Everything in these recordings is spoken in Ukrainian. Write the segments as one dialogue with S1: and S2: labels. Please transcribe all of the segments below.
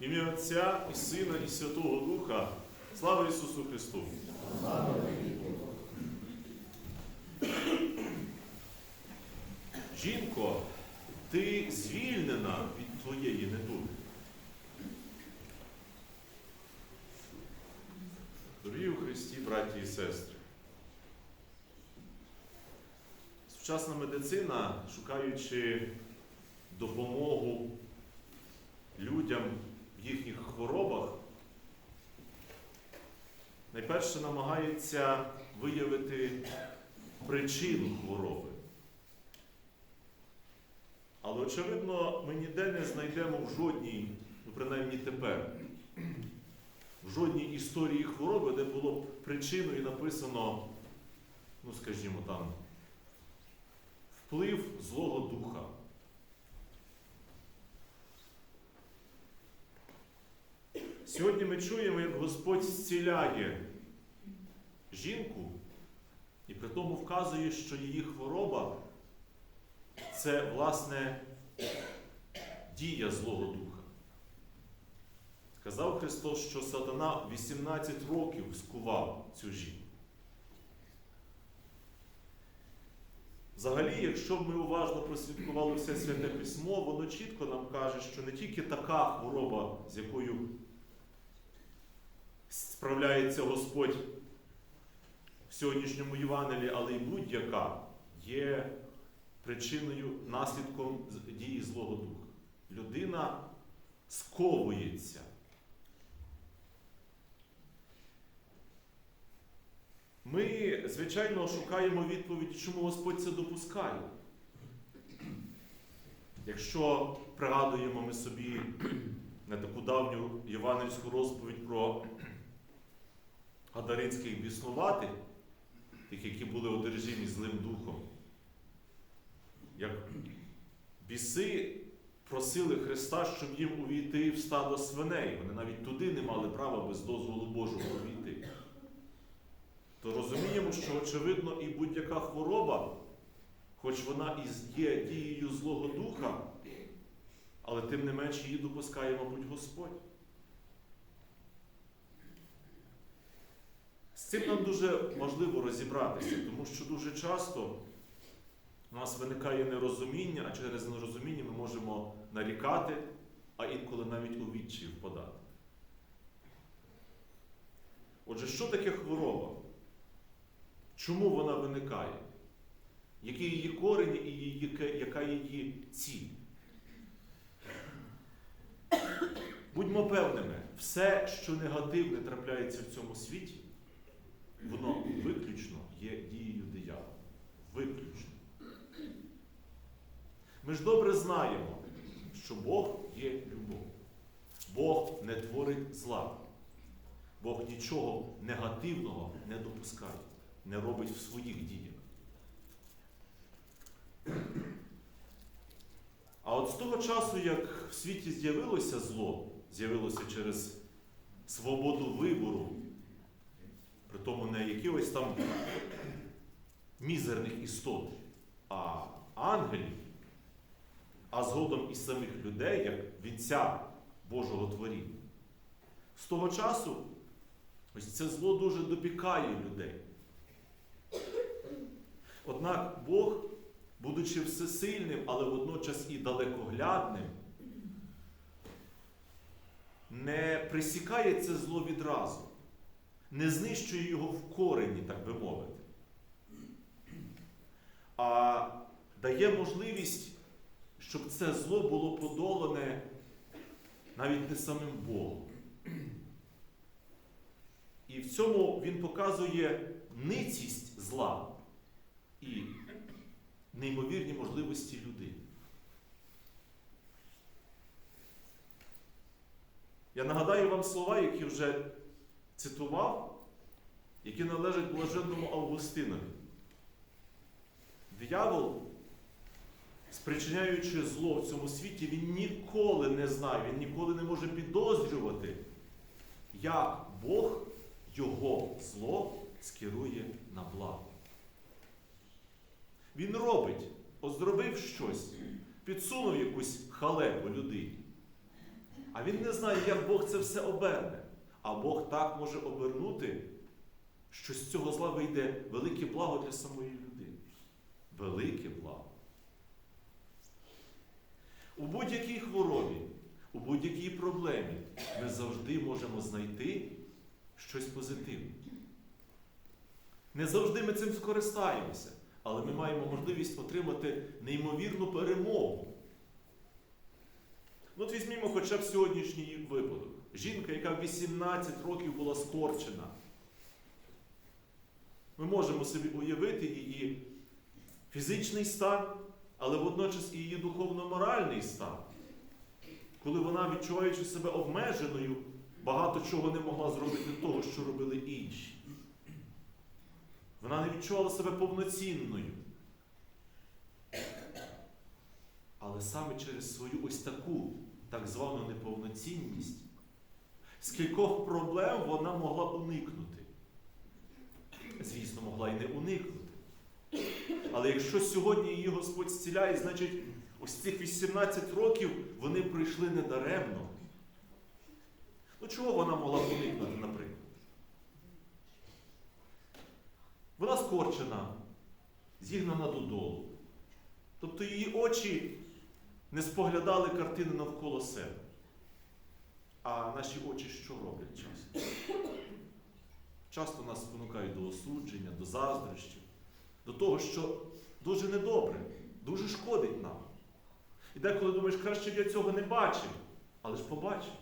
S1: Ім'я Отця і Сина, і Святого Духа. Слава Ісусу Христу! Жінко, ти звільнена від твоєї недуги. Дорогі у Христі, браті і сестри. Сучасна медицина, шукаючи допомогу людям їхніх хворобах, найперше намагається виявити причину хвороби. Але, очевидно, ми ніде не знайдемо в жодній, ну принаймні тепер, в жодній історії хвороби, де було б причиною написано, ну скажімо там, вплив Злого Духа. Сьогодні ми чуємо, як Господь зціляє жінку і при тому вказує, що її хвороба це, власне, дія Злого Духа. Сказав Христос, що сатана 18 років скував цю жінку. Взагалі, якщо б ми уважно прослідкували все святе письмо, воно чітко нам каже, що не тільки така хвороба, з якою справляється Господь в сьогоднішньому Євангелії, але й будь-яка є причиною, наслідком дії Злого Духа. Людина сковується. Ми, звичайно, шукаємо відповідь, чому Господь це допускає. Якщо пригадуємо ми собі не таку давню євангельську розповідь про гадаринських біснуватих, тих, які були одержимі злим духом, як біси просили Христа, щоб їм увійти в стадо свиней. Вони навіть туди не мали права без дозволу Божого увійти. То розуміємо, що, очевидно, і будь-яка хвороба, хоч вона і є дією Злого Духа, але тим не менше її допускає, мабуть, Господь. Цим нам дуже важливо розібратися, тому що дуже часто у нас виникає нерозуміння, а через нерозуміння ми можемо нарікати, а інколи навіть у відчай впадати. Отже, що таке хвороба? Чому вона виникає? Які її корені і яка її ціль? Будьмо певними, все, що негативне трапляється в цьому світі, воно виключно є дією диявола. Виключно. Ми ж добре знаємо, що Бог є любов. Бог не творить зла. Бог нічого негативного не допускає, не робить в своїх діях. А от з того часу, як в світі з'явилося зло, з'явилося через свободу вибору, тому не якихось там мізерних істот, а ангелів, а згодом і самих людей, як вінця Божого творіння. З того часу ось це зло дуже допікає людей. Однак Бог, будучи всесильним, але водночас і далекоглядним, не присікає це зло відразу, не знищує його в корені, так би мовити, а дає можливість, щоб це зло було подолане навіть не самим Богом. І в цьому він показує ницість зла і неймовірні можливості людини. Я нагадаю вам слова, які вже цитував, які належать блаженному Августинові. Диявол, спричиняючи зло в цьому світі, він ніколи не знає, він ніколи не може підозрювати, як Бог його зло скерує на благо. Він робить, от зробив щось, підсунув якусь халепу людині. А він не знає, як Бог це все оберне. А Бог так може обернути, що з цього зла вийде велике благо для самої людини. Велике благо. У будь-якій хворобі, у будь-якій проблемі ми завжди можемо знайти щось позитивне. Не завжди ми цим скористаємося, але ми маємо можливість отримати неймовірну перемогу. Ну, от візьмімо хоча б сьогоднішній випадок. Жінка, яка 18 років була скорчена. Ми можемо собі уявити її фізичний стан, але водночас і її духовно-моральний стан. Коли вона, відчуваючи себе обмеженою, багато чого не могла зробити того, що робили інші. Вона не відчувала себе повноцінною. Але саме через свою ось таку так звану неповноцінність, скількох проблем вона могла уникнути. Звісно, могла і не уникнути. Але якщо сьогодні її Господь зціляє, значить ось цих 18 років вони пройшли недаремно. Ну чого вона могла уникнути, наприклад? Вона скорчена, зігнана додолу. Тобто її очі не споглядали картини навколо себе. А наші очі що роблять часто? Часто нас спонукають до осудження, до заздрощів, до того, що дуже недобре, дуже шкодить нам. І деколи думаєш, краще б я цього не бачив, але ж побачив.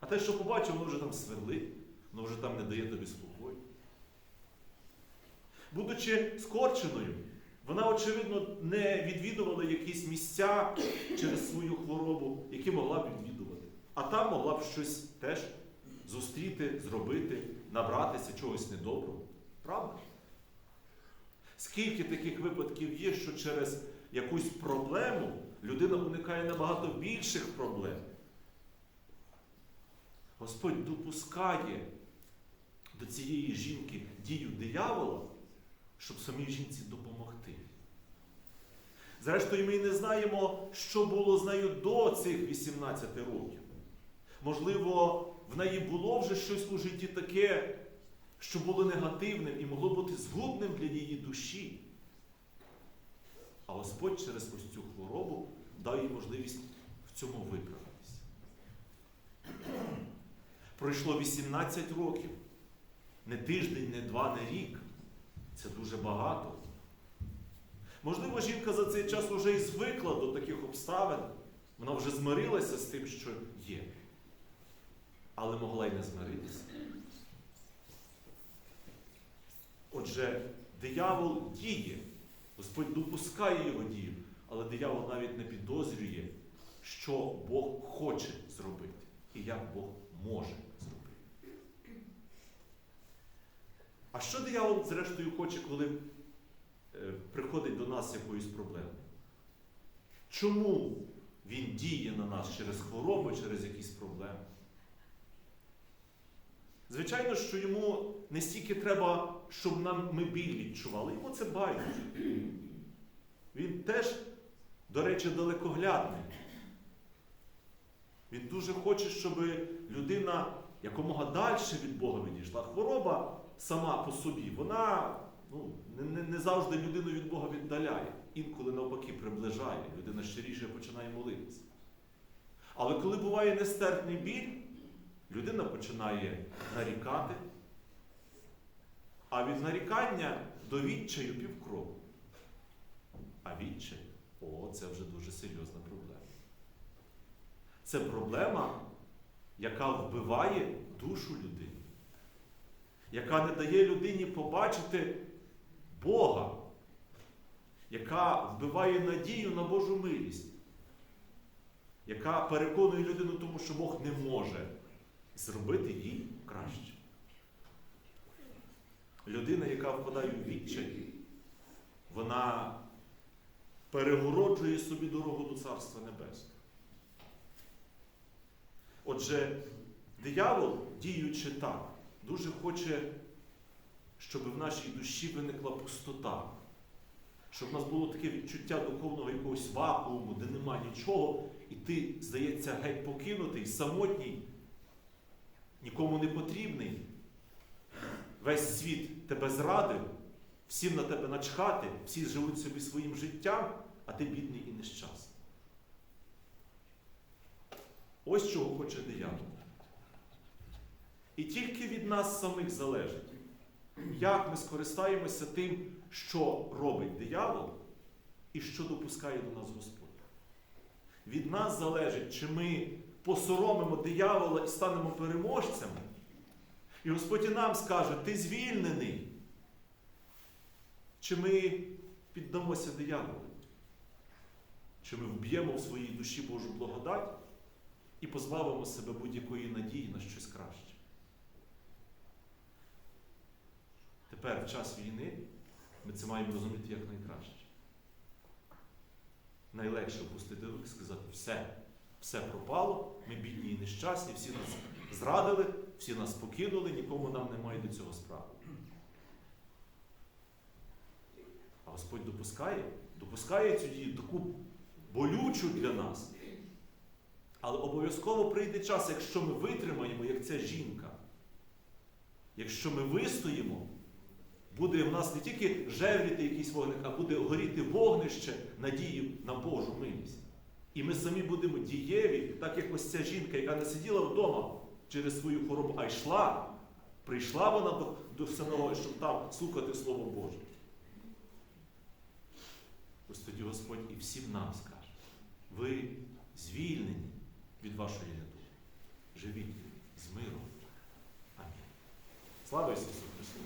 S1: А те, що побачив, воно вже там сверлить, воно вже там не дає тобі спокою. Будучи скорченою, вона, очевидно, не відвідувала якісь місця через свою хворобу, які могла б відвідувати. А там могла б щось теж зустріти, зробити, набратися чогось недоброго. Правда? Скільки таких випадків є, що через якусь проблему людина уникає набагато більших проблем? Господь допускає до цієї жінки дію диявола, щоб самій жінці допомогти. Зрештою, ми й не знаємо, що було з нею до цих 18 років. Можливо, в неї було вже щось у житті таке, що було негативним і могло бути згубним для її душі. А Господь через ось цю хворобу дав їй можливість в цьому виправитися. Пройшло 18 років. Не тиждень, не два, не рік. Це дуже багато. Можливо, жінка за цей час вже і звикла до таких обставин. Вона вже змирилася з тим, що є. Але могла й не змиритися. Отже, диявол діє, Господь допускає його дію, але диявол навіть не підозрює, що Бог хоче зробити і як Бог може зробити. А що диявол, зрештою, хоче, коли е, приходить до нас якоюсь проблемою? Чому він діє на нас через хвороби, через якісь проблеми? Звичайно, що йому не стільки треба, щоб нам ми біль відчували, йому це байдуже. Він теж, до речі, далекоглядний. Він дуже хоче, щоб людина якомога далі від Бога відійшла. Хвороба сама по собі, вона ну, не, не, завжди людину від Бога віддаляє. Інколи навпаки приближає. Людина щиріше починає молитися. Але коли буває нестерпний біль, людина починає нарікати, а від нарікання до відчаю півкроку. А відчай о, це вже дуже серйозна проблема. Це проблема, яка вбиває душу людини, яка не дає людині побачити Бога, яка вбиває надію на Божу милість, яка переконує людину тому, що Бог не може зробити їй краще. Людина, яка впадає в відчай, вона перегороджує собі дорогу до Царства Небесного. Отже, диявол, діючи так, дуже хоче, щоб в нашій душі виникла пустота, Щоб в нас було таке відчуття духовного якогось вакууму, де нема нічого, і ти, здається, геть покинутий, самотній, нікому не потрібний. Весь світ тебе зрадив, всім на тебе начхати, всі живуть собі своїм життям, а ти бідний і нещасний. Ось чого хоче диявол. І тільки від нас самих залежить, як ми скористаємося тим, що робить диявол і що допускає до нас Господь. Від нас залежить, чи ми посоромимо диявола і станемо переможцями. І Господь і нам скаже, ти звільнений. Чи ми піддамося дияволу? Чи ми вб'ємо в своїй душі Божу благодать і позбавимо себе будь-якої надії на щось краще? Тепер, в час війни, ми це маємо розуміти як найкраще. Найлегше опустити руки і сказати, все, все пропало, ми бідні і нещасні, всі нас зрадили, всі нас покинули, нікому нам немає до цього справи. А Господь допускає, допускає цю дію таку болючу для нас. Але обов'язково прийде час, якщо ми витримаємо, як ця жінка. Якщо ми вистоїмо, буде в нас не тільки жевріти якийсь вогник, а буде горіти вогнище надії на Божу милість. І ми самі будемо дієві, так як ось ця жінка, яка не сиділа вдома через свою хворобу, а йшла, прийшла вона до, до синагоги, щоб там слухати Слово Боже. Ось тоді Господь і всім нам скаже, ви звільнені від вашої недуги. Живіть з миром. Амінь. Слава Ісусу Христу!